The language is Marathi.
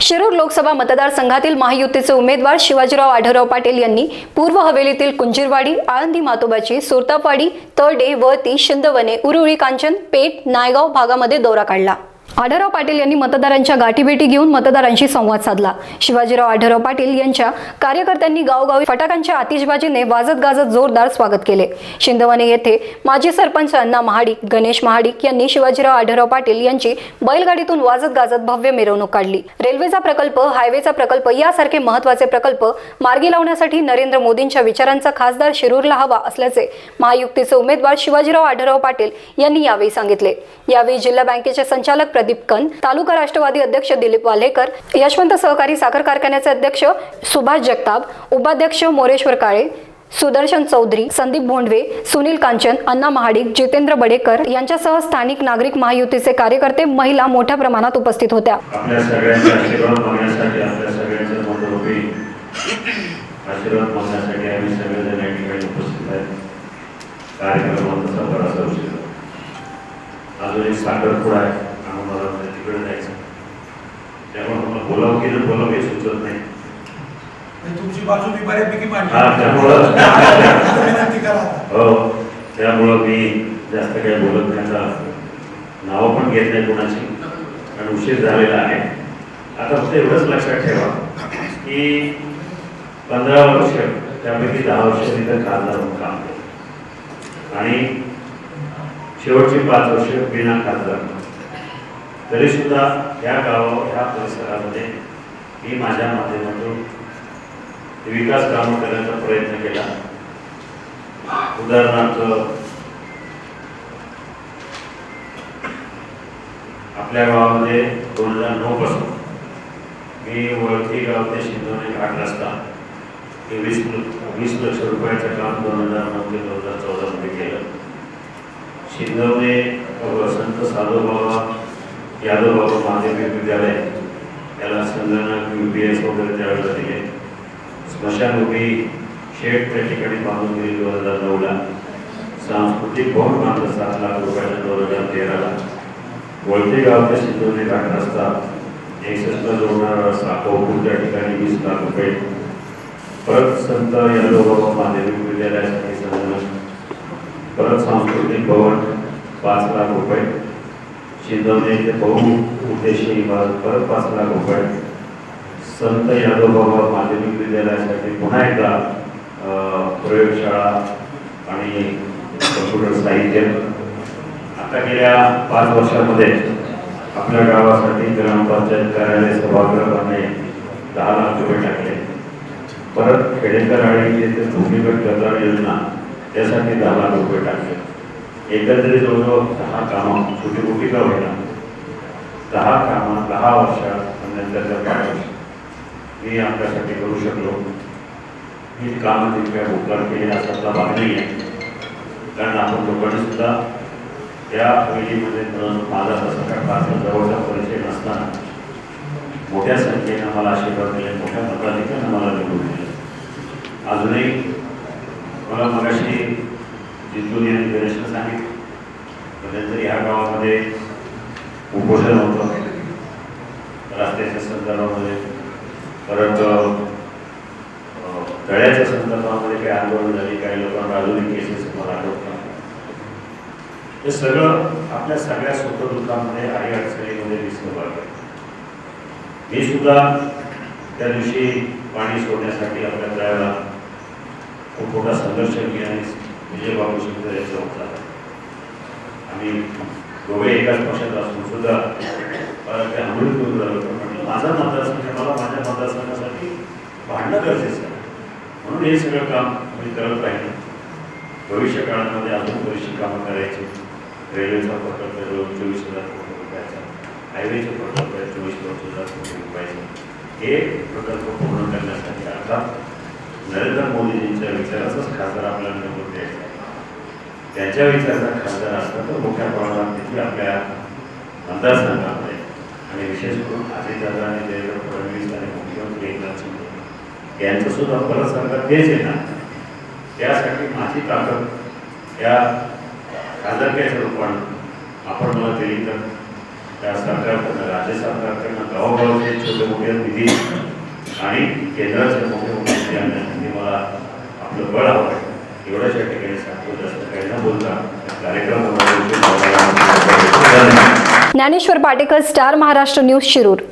शिरूर लोकसभा मतदारसंघातील महायुतीचे उमेदवार शिवाजीराव आढळराव पाटील यांनी पूर्व हवेलीतील कुंजीरवाडी आळंदी मातोबाची सोरतापवाडी तळडे वळती शिंदवणे उरुळी कांचन पेठ नायगाव भागामध्ये दौरा काढला. आढळराव पाटील यांनी मतदारांच्या गाठीभेटी घेऊन मतदारांशी संवाद साधला. शिवाजीराव आढळराव पाटील यांच्या कार्यकर्त्यांनी गावगावी फटाक्यांच्या आतिषबाजीने वाजत गाजत जोरदार स्वागत केले. शिंदवाने येथे माजी सरपंच अण्णा महाडिक गणेश महाडिक यांनी शिवाजीराव आढळराव पाटील यांची बैलगाडीतून वाजत गाजत भव्य मिरवणूक काढली. रेल्वेचा प्रकल्प हायवेचा प्रकल्प यासारखे महत्त्वाचे प्रकल्प मार्गी लावण्यासाठी नरेंद्र मोदींच्या विचारांचा खासदार शिरूरला हवा असल्याचे महायुक्तीचे उमेदवार शिवाजीराव आढळराव पाटील यांनी यावेळी सांगितले. यावेळी जिल्हा बँकेचे संचालक प्रदीप कन तालुका राष्ट्रवादी अध्यक्ष दिलीप वाल्हेकर यशवंत सहकारी साखर कारखान्याचे अध्यक्ष सुभाष जगताप उपाध्यक्ष मोरेश्वर काळे सुदर्शन चौधरी संदीप भोंडवे सुनील कांचन अण्णा महाडिक जितेंद्र बडेकर यांच्यासह स्थानिक नागरिक महायुतीचे कार्यकर्ते महिला मोठ्या प्रमाणात उपस्थित होत्या. आपल्या कार्यक्रमाचा बराचसा उशीर अजून एक साखरपुडा आहे आणि मला तिकडे जायचं त्यामुळे मला बोलावं की बोलावं हे सुचत नाही. आणि तुमची बाजू मी बऱ्यापैकी मांडली. हा, त्यामुळं- विनंती करा. हो त्यामुळं मी जास्त काही बोलत नाही. आता नावं पण घेत नाही कोणाची. कारण उशीर झालेला आहे. आता फक्त एवढंच लक्षात ठेवा की पंधरा वर्ष त्यापैकी दहा वर्ष तिथं खासदार म्हणून काम केलं. आणि शेवटची पाच वर्ष बिना खासदार तरी सुद्धा या गावावर ह्या परिसरामध्ये मी माझ्या माध्यमातून विकास कामं करण्याचा प्रयत्न केला. उदाहरणार्थ आपल्या गावामध्ये दोन हजार नऊ पासून मी वळती गाव ते शिंदोने घाट रस्ता हे वीस वीस लक्ष रुपयाचं काम दोन हजार नऊ ते दोन हजार चौदामध्ये केलं. शिंदोने संत यादव बाबा महादेव विद्यालय याला संगणक यू पी एस वगैरे त्यावेळेला दिले. स्मशानभूमी शेड त्या ठिकाणी बांधून दिली दोन हजार नऊला. सांस्कृतिक भवन बांधलं सात लाख रुपयाला दोन हजार तेराला. वळते गाव ते घाट रस्ता एकसष्ट जोडणारा रस्ता कोकूर त्या ठिकाणी वीस लाख रुपये. परत संत यादवबाबा महादेवी विद्यालयासाठी संगणक. परत सांस्कृतिक भवन पाच लाख रुपये. शिंदवणे बहु उद्देशीय इमारत परत पाच लाख रुपये संत यादवबाबा माध्यमिक विद्यालयासाठी पुन्हा एकदा प्रयोगशाळा आणि कम्प्युटर साहित्य. आता गेल्या पाच वर्षामध्ये आपल्या गावासाठी ग्रामपंचायत कार्यालय सभागृहाने दहा लाख रुपये टाकले. परत खेडेकर आणि भूमिगत गटार योजना त्यासाठी दहा लाख रुपये टाकले. एकंदरीत जवळजवळ दहा कामं छोटी मोठी का होईना दहा कामं दहा वर्षात नंतरच्या पाच वर्ष मी आपल्यासाठी करू शकलो ही कामं तितक्या भूतकाळ केली असं भाग नाही आहे कारण आपण लोकांनी सुद्धा या हवेलीमध्ये न माझा तसा काय फारसा जवळचा परिचय नसताना मोठ्या संख्येनं मला आशीर्वाद दिले मोठ्या मताधिकानं मला निवडून दिलं अजूनही मला मगाशी जिंतून आणि गणेशनं सांगितलं मध्यंतरी ह्या गावामध्ये उपोषण होतं. रस्त्याच्या संदर्भामध्ये. परत तळ्याच्या संदर्भामध्ये काही आंदोलन झाली काही लोकांना अजूनही केसेस मला आठवतात. हे सगळं आपल्या सगळ्या सुखदुःखामध्ये आणि अडचणीमध्ये दिसलं पाहिजे. मी सुद्धा त्या दिवशी पाणी सोडण्यासाठी आपल्या तळ्याला खूप मोठा संघर्ष केला. आणि विजयबाबू शिंदे यांचा होता आम्ही दोघे एकाच पक्षात असून सुद्धा ते आंदोलन करून राहिलो होतं म्हटलं माझा मतदारसंघ मला माझ्या मतदारसंघासाठी भांडणं गरजेचं आहे म्हणून हे सगळं काम मी करत राहिले भविष्य काळामध्ये अजून बरीचशी कामं करायची रेल्वेचा प्रकल्प आहे चोवीस हजार कोटी रुपयाचा हायवेचे प्रकल्प आहे चोवीस पंचवीस हजार कोटी रुपयाचे हे प्रकल्प पूर्ण करण्यासाठी आता नरेंद्र मोदीजींच्या विचाराचाच खासदार त्यांच्या विचाराचा खासदार असला तर मोठ्या प्रमाणात देखील आपल्या अंदाज सांगणार नाही आणि विशेष करून अजितदादा आणि देवेंद्र फडणवीस आणि मुख्यमंत्री एकनाथ शिंदे यांचं सुद्धा परत सरकार तेच येणार. त्यासाठी माझी ताकद या खासदारक्याच्या रूपानं आपण मला दिली तर त्या सरकारकडनं राज्य सरकारकडनं गावोगावचे छोटे मोठे निधी आणि केंद्राचे मोठे मोठे निधी आणण्यासाठी मला आपलं बळ हवं आहे एवढंच या ठिकाणी सांगतो जास्त काही न बोलता कार्यक्रम ज्ञानेश्वर पाटेकर स्टार महाराष्ट्र न्यूज शिरूर.